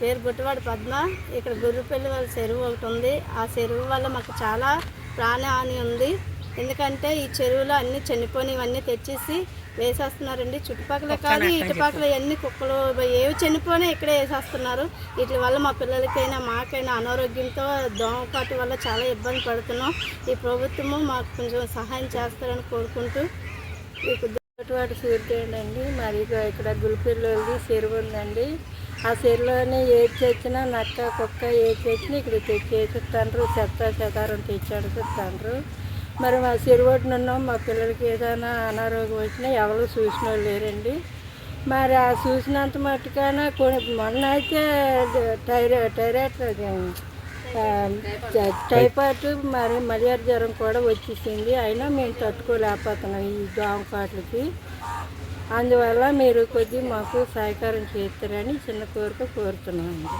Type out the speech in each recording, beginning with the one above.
పేరు బుట్టవాడి పద్మ. ఇక్కడ గుర్రుపల్లి వాళ్ళ చెరువు ఒకటి ఉంది. ఆ చెరువు వల్ల మాకు చాలా ప్రాణహాని ఉంది. ఎందుకంటే ఈ చెరువులో అన్ని చనిపోయినవన్నీ తెచ్చేసి వేసేస్తున్నారండి. చుట్టుపక్కల కానీ ఇటుపక్కల ఎన్ని కుక్కలు ఏవి చనిపోయినా ఇక్కడే వేసేస్తున్నారు. వీటి వల్ల మా పిల్లలకైనా మాకైనా అనారోగ్యంతో దోమపాటి వల్ల చాలా ఇబ్బంది పడుతున్నాం. ఈ ప్రభుత్వము మాకు కొంచెం సహాయం చేస్తారని కోరుకుంటూ మీకు వాటి సూర్యుడండి మరి ఇగో ఇక్కడ గుల్పిల్లోది చెరువు ఉందండి. ఆ చెరువులోనే ఏది తెచ్చినా నక్క కుక్క ఏది తెచ్చినా ఇక్కడ తెచ్చేసిస్తాండ్రు. చెత్త చెదారం తెచ్చి తండ్రు మరి మా చెరువు ఒడ్డున ఉన్నాం. మా పిల్లలకి ఏదైనా అనారోగ్యం వచ్చినా ఎవరు చూసిన వాళ్ళు లేరండి. మరి ఆ చూసినంత మట్టుకైనా కొన్ని మొన్న అయితే టైరా టైరాయిడ్ టైఫాయిడ్ మరి మలేరియా జ్వరం కూడా వచ్చేసింది. అయినా మేము తట్టుకోలేకపోతున్నాం ఈ దోమ కాట్లకి అందువల్ల మీరు కొద్దిగా మాకు సహకారం చేస్తారని చిన్న కోరిక కోరుతున్నాను.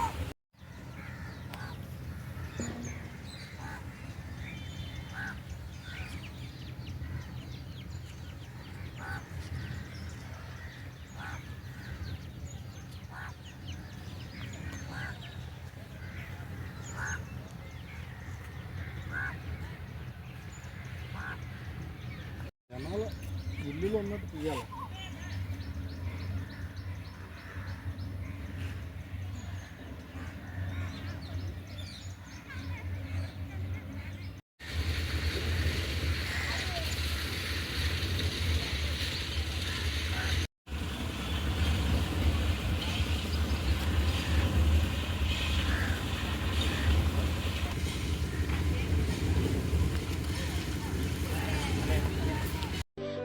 జనాలు ఇల్లులు ఉన్నట్టు తీయాలి.